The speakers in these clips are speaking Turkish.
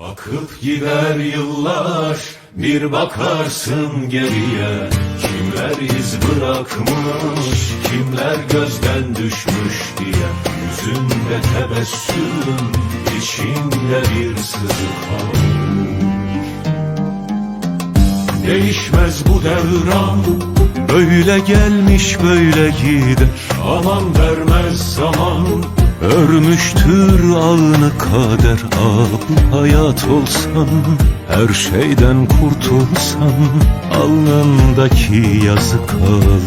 Akıp gider yıllar bir bakarsın geriye. Kimler iz bırakmış kimler gözden düşmüş diye. Yüzünde tebessüm içinde bir sızı kalır Değişmez bu devran Böyle gelmiş böyle gider. Aman vermez zaman Örmüştür ağını kader bu hayat olsan Her şeyden kurtulsan Alnındaki yazı kalır.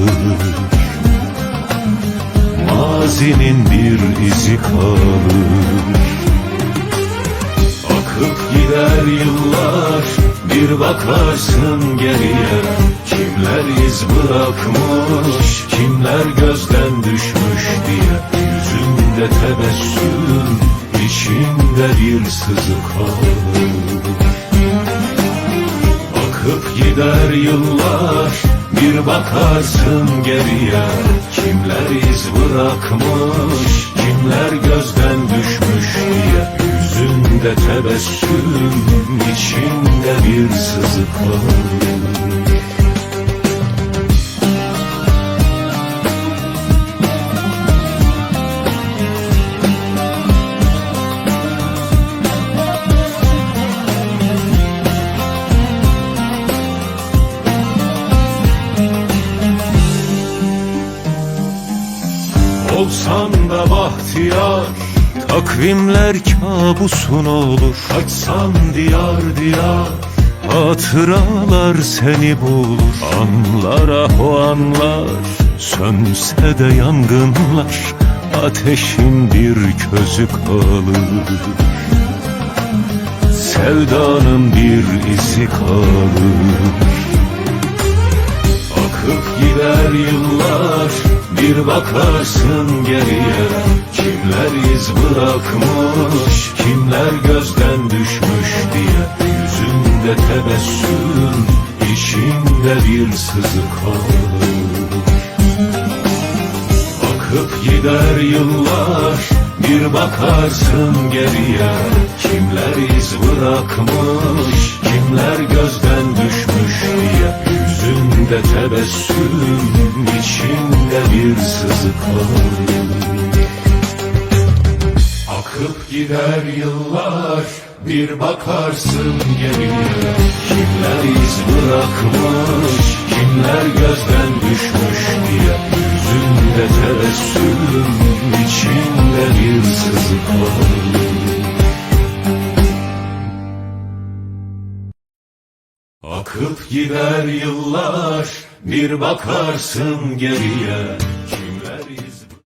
Mazinin bir izi kalır. Akıp gider yıllar bir bakarsın geriye. Kimler iz bırakmış kimler gözden bir sızı kalır Akıp gider yıllar bir bakarsın geriye. Kimler iz bırakmış kimler gözden düşmüş diye. Yüzünde tebessüm içinde bir sızı kalır Olsan da bahtiyar Takvimler kabusun olur. Kaçsan diyar diyar Hatıralar seni bulur. Anlara o anlar Sönse de yangınlar Ateşin bir közü kalır. Sevdanın bir izi kalır bakarsın geriye Kimler iz bırakmış kimler gözden düşmüş diye Yüzünde tebessüm içinde bir sızı kalır Akıp gider yıllar bir bakarsın geriye Kimler iz bırakmış kimler gözden düşmüş diye Yüzünde tebessüm içinde bir sızı kalır Akıp gider yıllar bir bakarsın geriye. Kimler iz bırakmış kimler gözden düşmüş diye. Yüzünde tebessüm içinde bir sızı kalır Akıp gider yıllar bir bakarsın geriye